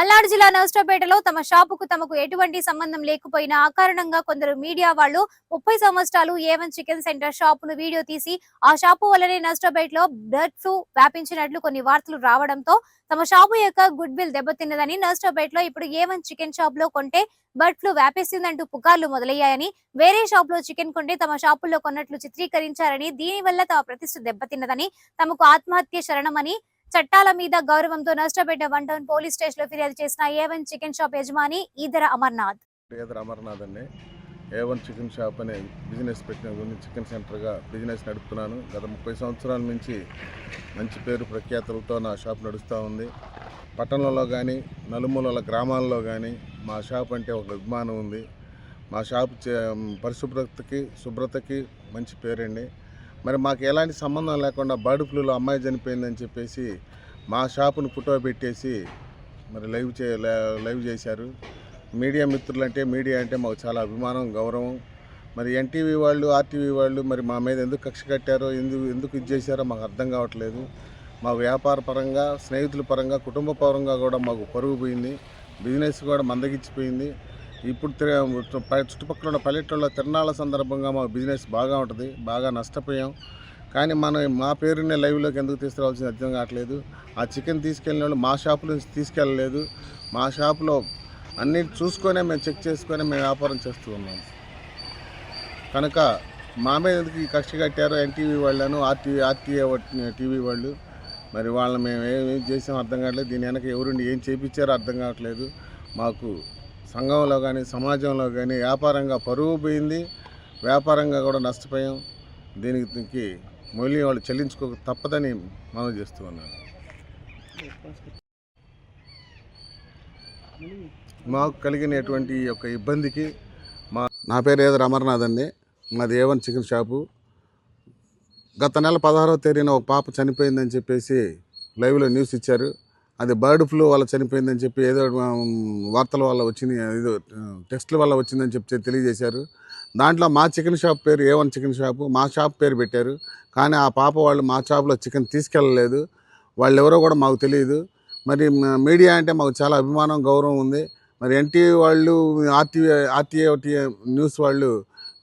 పల్నాడు జిల్లా నర్సరావుపేటలో తమ షాపుకు తమకు ఎటువంటి సంబంధం లేకపోయినా అకారణంగా కొందరు మీడియా వాళ్ళు ముప్పై సంవత్సరాలు ఏవన్ చికెన్ సెంటర్ షాపును వీడియో తీసి ఆ షాపు వల్లనే నర్సరావుపేటలో బర్డ్ ఫ్లూ వ్యాపించినట్లు కొన్ని వార్తలు రావడంతో తమ షాపు యొక్క గుడ్ విల్ దెబ్బతిన్నదని నర్సరావుపేటలో ఇప్పుడు ఏవన్ చికెన్ షాప్లో కొంటే బర్డ్ ఫ్లూ వ్యాపిస్తుందంటూ పుకార్లు మొదలయ్యాయని వేరే షాప్లో చికెన్ కొంటే తమ షాపుల్లో కొన్నట్లు చిత్రీకరించారని దీనివల్ల తమ ప్రతిష్ట దెబ్బతిన్నదని తమకు ఆత్మహత్య శరణమని చట్టాల మీద గౌరవంతో నష్టపెట్టే వన్ టౌన్ పోలీస్ స్టేషన్లో ఫిర్యాదు చేసిన ఏవన్ చికెన్ షాప్ యజమాని ఈదర అమర్నాథ్. పేదర అమర్నాథ్ అండి. ఏ వన్ చికెన్ షాప్ అనే బిజినెస్ పెట్టిన గురించి చికెన్ సెంటర్గా బిజినెస్ నడుపుతున్నాను. గత ముప్పై సంవత్సరాల నుంచి మంచి పేరు ప్రఖ్యాతులతో నా షాప్ నడుస్తూ ఉంది. పట్టణంలో కానీ నలుమూలల గ్రామాల్లో కానీ మా షాప్ అంటే ఒక అభిమానం ఉంది. మా షాప్ చే- పరిశుభ్రతకి శుభ్రతకి మంచి పేరండి. మరి మాకు ఎలాంటి సంబంధం లేకుండా బర్డ్ ఫ్లూలో అమ్మాయి చనిపోయిందని చెప్పేసి మా షాపును ఫోటో పెట్టేసి మరి లైవ్ చే లైవ్ చేశారు. మీడియా మిత్రులు అంటే మీడియా అంటే మాకు చాలా అభిమానం గౌరవం. మరి ఎన్టీవీ వాళ్ళు ఆర్టీవీ వాళ్ళు మరి మా మీద ఎందుకు కక్ష కట్టారో ఎందుకు ఎందుకు ఇది చేశారో మాకు అర్థం కావట్లేదు. మా వ్యాపార పరంగా స్నేహితుల పరంగా కుటుంబ పరంగా కూడా మాకు పరుగు పోయింది. బిజినెస్ కూడా మందగించిపోయింది. ఇప్పుడు చుట్టుపక్కల ఉన్న పల్లెటూళ్ళలో తిరణాల సందర్భంగా మా బిజినెస్ బాగా ఉంటుంది బాగా నష్టపోయాం. కానీ మనం మా పేరునే లైవ్లోకి ఎందుకు తీసుకురావాల్సింది అర్థం కావట్లేదు. ఆ చికెన్ తీసుకెళ్ళిన వాళ్ళు మా షాపు నుంచి తీసుకెళ్ళలేదు. మా షాపులో అన్ని చూసుకొనే మేము చెక్ చేసుకొని మేము వ్యాపారం చేస్తూ ఉన్నాం. కనుక మా మీద ఎందుకు ఈ కక్ష కట్టారో ఎన్టీవీ వాళ్ళను ఆర్టీవీ ఆర్టీఏ టీవీ వాళ్ళు. మరి వాళ్ళని మేము ఏం చేసాం అర్థం కావట్లేదు. దీని వెనక ఎవరుండి ఏం చేయించారో అర్థం కావట్లేదు. మాకు సంఘంలో కానీ సమాజంలో కానీ వ్యాపారంగా పరువు పోయింది. వ్యాపారంగా కూడా నష్టపోయాం. దీనికి దీనికి మూల్యం వాళ్ళు చెల్లించుకోక తప్పదని మనం చేస్తూ ఉన్నాను. మాకు కలిగినటువంటి ఈ యొక్క ఇబ్బందికి మా నా పేరు ఏదో అమర్నాథ్ అండి. మాది ఏవన్ చికెన్ షాపు. గత నెల పదహారవ తేదీన ఒక పాప చనిపోయిందని చెప్పేసి లైవ్లో న్యూస్ ఇచ్చారు. అది బర్డ్ ఫ్లూ వల్ల చనిపోయిందని చెప్పి ఏదో వార్తల వల్ల వచ్చింది ఏదో టెస్ట్ల వల్ల వచ్చిందని చెప్పి తెలియజేశారు. దాంట్లో మా చికెన్ షాప్ పేరు ఏ వన్ చికెన్ షాపు మా షాప్ పేరు పెట్టారు. కానీ ఆ పాప వాళ్ళు మా షాప్లో చికెన్ తీసుకెళ్ళలేదు. వాళ్ళు ఎవరో కూడా మాకు తెలియదు. మరి మీడియా అంటే మాకు చాలా అభిమానం గౌరవం ఉంది. మరి ఎన్టీవీ వాళ్ళు ఆర్టీవీ ఆర్టీఏ న్యూస్ వాళ్ళు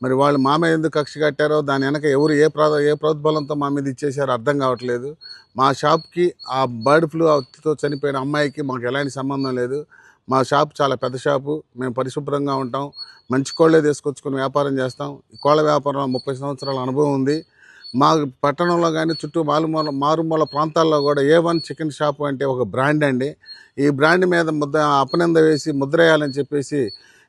మరి వాళ్ళు మా మీద ఎందుకు కక్ష కట్టారో దాని వెనక ఎవరు ఏ ప్రా ఏ ప్రోద్బలంతో మా మీద ఇచ్చేసారో అర్థం కావట్లేదు. మా షాప్కి ఆ బర్డ్ ఫ్లూతో చనిపోయిన అమ్మాయికి మాకు ఎలాంటి సంబంధం లేదు. మా షాప్ చాలా పెద్ద షాపు. మేము పరిశుభ్రంగా ఉంటాం. మంచి కోళ్ళే తీసుకొచ్చుకొని వ్యాపారం చేస్తాం. ఈ కోళ్ళ వ్యాపారంలో ముప్పై సంవత్సరాల అనుభవం ఉంది. మా పట్టణంలో కానీ చుట్టూ మారుమూల మారుమూల ప్రాంతాల్లో కూడా ఏ వన్ చికెన్ షాప్ అంటే ఒక బ్రాండ్ అండి. ఈ బ్రాండ్ మీద ముద్ద అపనింద వేసి ముద్రేయాలని చెప్పేసి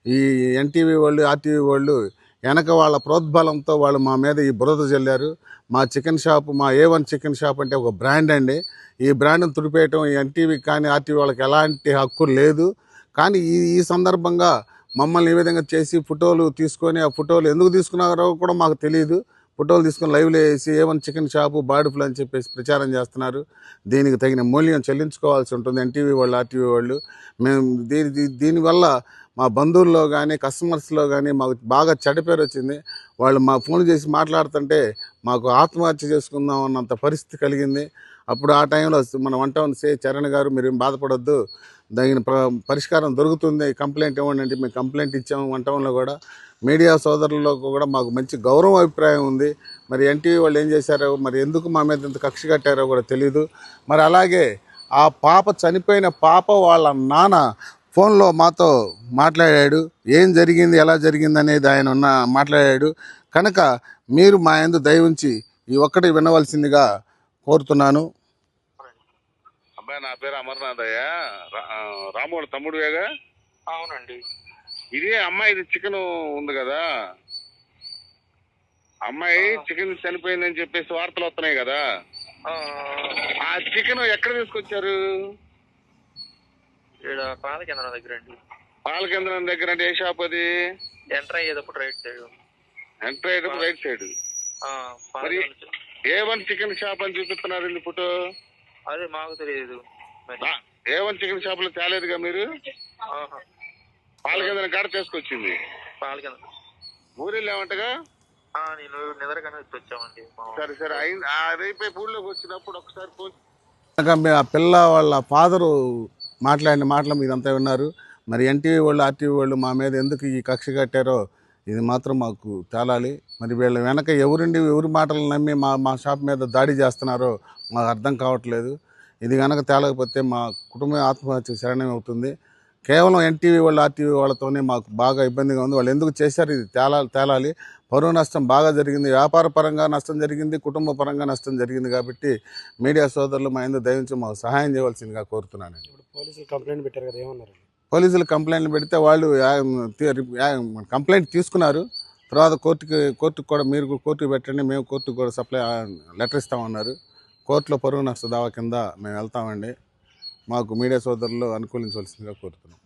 ఈ ఎన్టీవీ వాళ్ళు ఆర్టీవీ వాళ్ళు వెనక వాళ్ళ ప్రోద్బలంతో వాళ్ళు మా మీద ఈ బురద చల్లారు మా చికెన్ షాప్ మా ఏ వన్ చికెన్ షాప్ అంటే ఒక బ్రాండ్ అండి. ఈ బ్రాండ్ని తుడిపేయటం ఈ ఎన్టీవీ కానీ ఆర్టీవీ వాళ్ళకి ఎలాంటి హక్కు లేదు. కానీ ఈ ఈ సందర్భంగా మమ్మల్ని ఈ విధంగా చేసి ఫోటోలు తీసుకొని ఆ ఫోటోలు ఎందుకు తీసుకున్నారో కూడా మాకు తెలియదు. ఫోటోలు తీసుకొని లైవ్లో వేసి ఏమన్నా చికెన్ షాపు బాడీ ఫ్లూ అని చెప్పేసి ప్రచారం చేస్తున్నారు. దీనికి తగిన మూల్యం చెల్లించుకోవాల్సి ఉంటుంది. ఎన్టీవీ వాళ్ళు ఆర్టీవీ వాళ్ళు. మేము దీని దీనివల్ల మా బంధువుల్లో కానీ కస్టమర్స్లో కానీ మాకు బాగా చెడ్డ పేరు వచ్చింది. వాళ్ళు మా ఫోన్ చేసి మాట్లాడుతుంటే మాకు ఆత్మహత్య చేసుకుందాం అన్నంత పరిస్థితి కలిగింది. అప్పుడు ఆ టైంలో మన వన్ టౌన్ సే చరణ్ గారు మీరు బాధపడద్దు. బాధపడొద్దు తగిన పరిష్కారం దొరుకుతుంది. కంప్లైంట్ ఇవ్వండి అంటే మేము కంప్లైంట్ ఇచ్చాము వన్ టౌన్లో కూడా. మీడియా సోదరుల్లో కూడా మాకు మంచి గౌరవ అభిప్రాయం ఉంది. మరి ఎన్టీవీ వాళ్ళు ఏం చేశారో మరి ఎందుకు మా మీద ఇంత కక్ష కట్టారో కూడా తెలియదు మరి అలాగే ఆ పాప చనిపోయిన పాప వాళ్ళ నాన్న ఫోన్లో మాతో మాట్లాడాడు ఏం జరిగింది ఎలా జరిగింది అనేది ఆయన ఉన్న మాట్లాడాడు. కనుక మీరు మా యందు దయ ఉంచి ఈ ఒక్కటి వినవలసిందిగా కోరుతున్నాను. అబ్బాయి నా పేరు అమర్నాథ్ అయ్యా రాముడు తమ్ముడువేగా? అవునండి. ఇదే అమ్మాయి ఇది చికెన్ ఉంది కదా? అమ్మాయి చికెన్ చనిపోయిందని చెప్పేసి వార్తలు వస్తున్నాయి కదా? ఆ చికెన్ ఎక్కడ తీసుకొచ్చారు? ఈడ పాల కేంద్రం దగ్గర అండి. పాల కేంద్రం దగ్గర అంటే ఏ షాప్ అది? ఎంటర్ అయ్యేటప్పుడు రైట్ సైడ్ ఎంటర్ అయ్యేటప్పుడు రైట్ సైడ్ మరి-. ఏ వన్ చికెన్ షాప్ అని చూపిస్తున్నారు ఈ ఫోటో? అదే మాకు తెలియదు ఏ వన్ చికెన్ షాప్లో తేలేదుగా మీరు? ఆహా. పాల కేంద్రం కాడ తీసుకొచ్చింది? పాల కేంద్రం ఊరిలో ఏమంటగా ఆ, నేను నిద్రగానే వచ్చి వచ్చామండి సరే సరే అయింది. ఆ రేపే ఊళ్ళోకి వచ్చినప్పుడు ఒకసారి ఫోన్ ఆ పిల్ల వాళ్ళ ఫాదరు మాట్లాడిన మాటలు మీరంతా విన్నారు. మరి ఎన్టీవీ వాళ్ళు ఆర్టీవీ వాళ్ళు మా మీద ఎందుకు ఈ కక్ష కట్టారో ఇది మాత్రం మాకు తేలాలి. మరి వీళ్ళ వెనక ఎవరుండి ఎవరి మాటలు నమ్మి మా మా షాప్ మీద దాడి చేస్తున్నారో మాకు అర్థం కావట్లేదు. ఇది కనుక తేలకపోతే మా కుటుంబం ఆత్మహత్య శరణం అవుతుంది. కేవలం ఎన్టీవీ వాళ్ళు ఆర్టీవీ వాళ్ళతోనే మాకు బాగా ఇబ్బందిగా ఉంది. వాళ్ళు ఎందుకు చేశారు? ఇది తేలాలి తేలాలి. పరువు నష్టం బాగా జరిగింది. వ్యాపార పరంగా నష్టం జరిగింది. కుటుంబ పరంగా నష్టం జరిగింది కాబట్టి మీడియా సోదరులు మా ఎందుకు దయించి మాకు సహాయం చేయవలసిందిగా కోరుతున్నాను పోలీసులు కంప్లైంట్ పెట్టారు కదా ఏమన్నారు పోలీసులు కంప్లైంట్లు పెడితే వాళ్ళు కంప్లైంట్ తీసుకున్నారు. తర్వాత కోర్టుకి కోర్టుకు కూడా మీరు కోర్టుకు పెట్టండి మేము కోర్టుకు కూడా సప్లై లెటర్ ఇస్తామన్నారు. కోర్టులో పరువు నష్ట దావా కింద మేము వెళ్తామండి. మాకు మీడియా సోదరులు అనుకూలించవలసిందిగా కోరుతున్నాం.